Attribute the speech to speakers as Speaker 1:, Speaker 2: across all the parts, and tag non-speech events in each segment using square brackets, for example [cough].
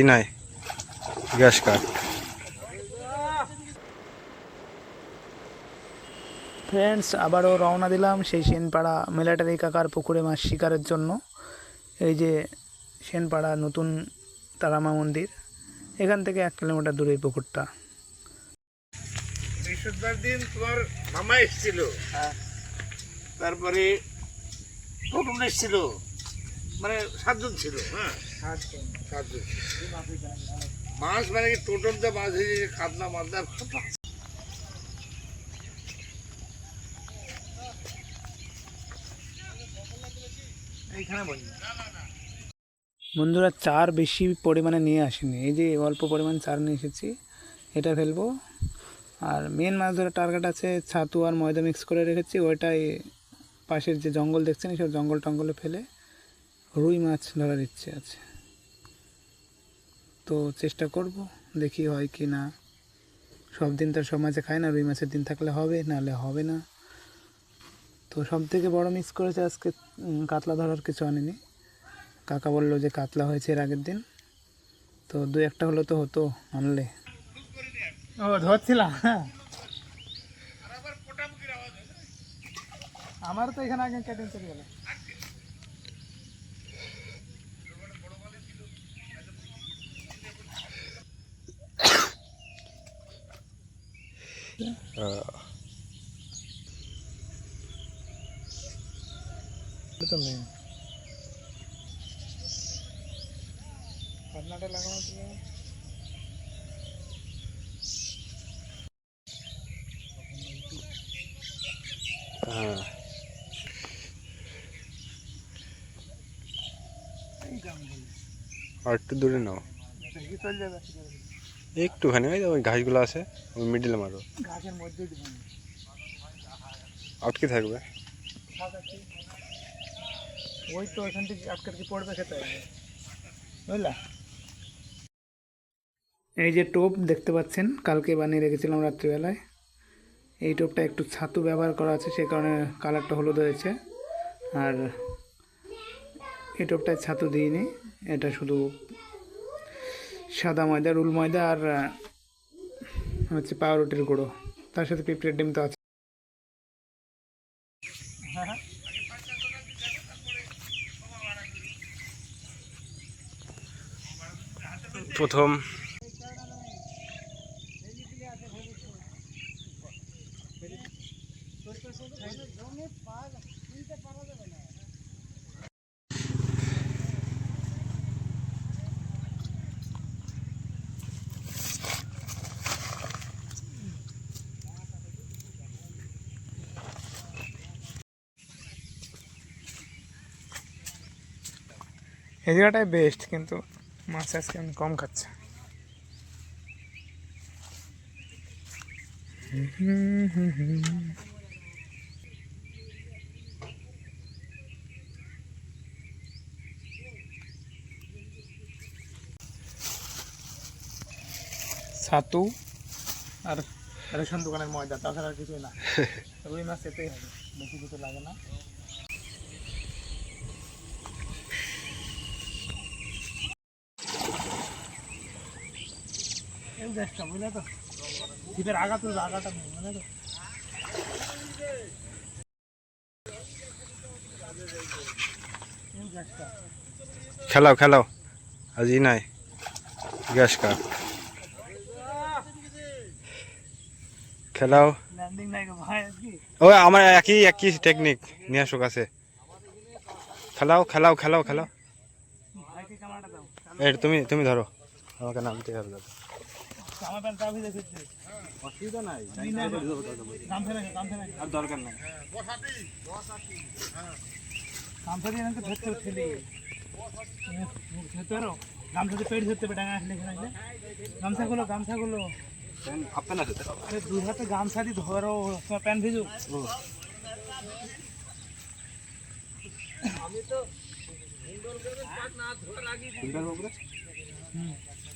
Speaker 1: ই নাই গ্যাস কাঠ
Speaker 2: ফ্রেন্ডস আবারও রওনা দিলাম সেই সেনপাড়া মিলিটারি কাকার পুকুরে মাছ শিকারের জন্য। এই যে সেনপাড়া নতুন তারামা মন্দির এখান থেকে এক কিলোমিটার দূরে এই পুকুরটা।
Speaker 3: বৃহস্পতিবার দিন তোমার মামা এসেছিল। তারপরে টোটন এসেছিল। মানে সাতজন ছিল হ্যাঁ। সাতজন। মাছ মানে কি টোটন দা মাছ হয়েছে কাতলা
Speaker 2: এইখানে বলি। বন্ধুরা চার বেশি পরিমাণে নিয়ে আসেনি। এই যে অল্প পরিমাণ চার নিয়ে এসেছি এটা ফেলব। আর মেন মাছ ধরে টার্গেট আছে ছাতু আর ময়দা মিক্স করে রেখেছি। ওইটাই পাশের যে জঙ্গল দেখছেন সব জঙ্গল টঙ্গলে ফেলে রুই মাছ ধরার ইচ্ছে আছে। তো চেষ্টা করব দেখি হয় কি না। সব দিন তো আর সব মাছে খায় না রুই মাছের দিন থাকলে হবে নাহলে হবে না। তো সব থেকে বড় মিস করেছে আজকে কাতলা ধরার কিছু আনেনি। কাকা বলল যে কাতলা হয়েছে এর আগের দিন। তো দু একটা হলো তো হতো আনলে। ও ধরছিলাম হ্যাঁ আমার তো এখানে আগে কেটে চলে গেল। তো নেই পাটনাটা লাগানো ছিল
Speaker 1: হ্যাঁ
Speaker 2: এই দাম বলে
Speaker 1: আর একটু দূরে নাও
Speaker 2: দেখি চলে যাবে
Speaker 1: একটুখানি ওই ওই ঘাসগুলো আছে ওই মিডিলে মারো।
Speaker 2: মধ্যে
Speaker 1: আটকে থাকবে।
Speaker 2: ওই তো ওইখান থেকে আটকে কি পড়বে খেতে বুঝলা? এই যে টোপ দেখতে পাচ্ছেন কালকে বানিয়ে রেখেছিলাম রাত্রিবেলায়। এই টোপটা একটু ছাতু ব্যবহার করা আছে সে কারণে কালারটা হলুদ হয়েছে। আর এই টোপটায় ছাতু দিইনি এটা শুধু সাদা ময়দা, রুল ময়দা আর হচ্ছে পাউরুটির গুঁড়ো। তার সাথে পিঁপড়ের ডিম তো আছে।
Speaker 1: প্রথম
Speaker 2: এই জায়গাটাই বেস্ট কিন্তু মাছ আজকে আমি কম খাচ্ছে। ছাতু আর রেশন দোকানের ময়দা তাছাড়া আর কিছুই না। [laughs] রুই মাছ এতেই হবে বেশি কিছু লাগে না।
Speaker 1: খেলাও খেলাও। আজ নাই। গ্যাস কাঠ খেলাও। ও, আমার একই একই টেকনিক নিয়ে আসুক আছে। খেলাও খেলাও খেলাও খেলাও। এই, তুমি তুমি ধরো। আমাকে নামতে হবে।
Speaker 2: আমার প্যান্ট ট্রাফি দেখেছে
Speaker 1: অসুবিধা নাই।
Speaker 2: গামছা নাকি নাকি
Speaker 1: আর দরকার নাই।
Speaker 2: গামছা দিয়ে আমাকে ধরতে ঠেলে ধরতে পারো? গামছা দিয়ে পেট ধরতে হবে ডাঙা আসলে এখানে গামছাগুলো গামছাগুলো
Speaker 1: তো
Speaker 2: আরে দুই হাতে গামছা দিয়ে ধরো প্যান্ট ভিজু হুম।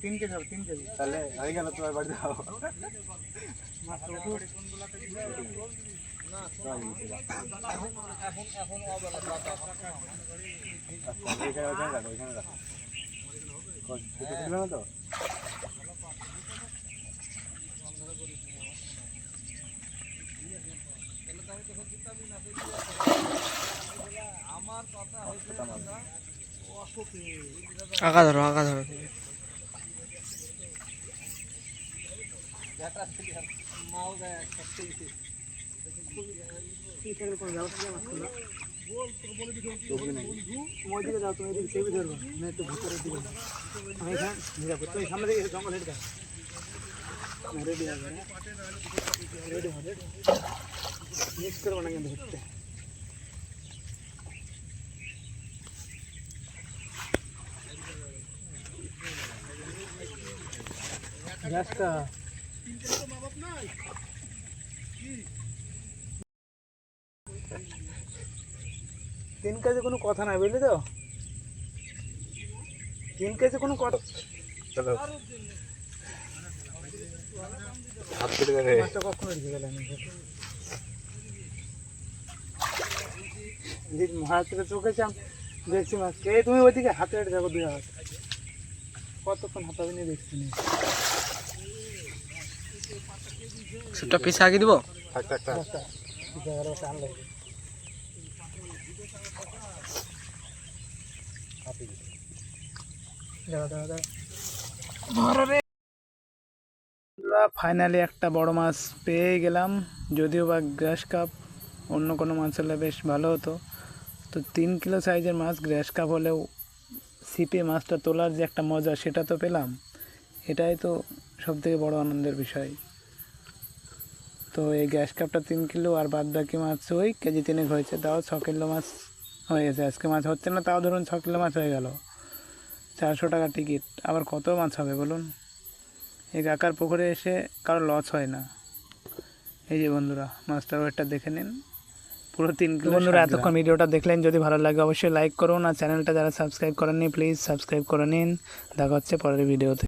Speaker 2: তিন কেজি তিন কেজি।
Speaker 1: তাহলে হয়ে গেল তোমার বাড়ি তো
Speaker 4: আঁকা ধরো আঁকা ধরো।
Speaker 2: ওইদিকে যাও তুমি এদিকে চেপে ধরবো আমি একটু সামনে দিকে জঙ্গল হেঁটে রেডি হবে রেডি হবে মিক্স করব না কিন্তু হচ্ছে গ্যাসটা তিন কেজি কোনো কথা নাই বুঝলি তো? তিন কেজি কোনো কথা
Speaker 1: চলো। হাত কেটে যাবে
Speaker 2: কখনো রেখে গেলাম মাছ চোখে চাম দেখছি মাছ। কে তুমি ওইদিকে হাতে হেঁটে যাব দুই হাত। কতক্ষণ হাতাবে নিয়ে দেখছি
Speaker 4: পিছে আগে দিব?
Speaker 1: থাক থাক থাক।
Speaker 2: টান লাগে ফাইনালি একটা বড় মাছ পেয়ে গেলাম, যদিও বা গ্রাস কাপ অন্য কোনো মাছ হলে বেশ ভালো হতো। তো তিন কিলো সাইজের মাছ, গ্রাস কাপ হলেও ছিপে মাছটা তোলার যে একটা মজা, সেটা তো পেলাম। এটাই তো সব থেকে বড় আনন্দের বিষয়। তো এই গ্যাস কাপটা তিন কিলো আর বাদ বাকি মাছ ওই কেজি তিনেক হয়েছে, তাও ছ কিলো মাছ হয়ে গেছে। আজকে মাছ হচ্ছে না, তাও ধরুন ছ কিলো মাছ হয়ে গেল। চারশো টাকা টিকিট আবার কত মাছ হবে বলুন? এই কাকার পুকুরে এসে কারও লস হয় না। এই যে বন্ধুরা মাছটার ওয়েটটা দেখে নিন। পুরো তিন কিলো বন্ধুরা এতক্ষণ ভিডিওটা দেখলেন যদি ভালো লাগে অবশ্যই লাইক করুন আর চ্যানেলটা যারা সাবস্ক্রাইব করেননি প্লিজ সাবস্ক্রাইব করে নিন। দেখা হচ্ছে পরের ভিডিওতে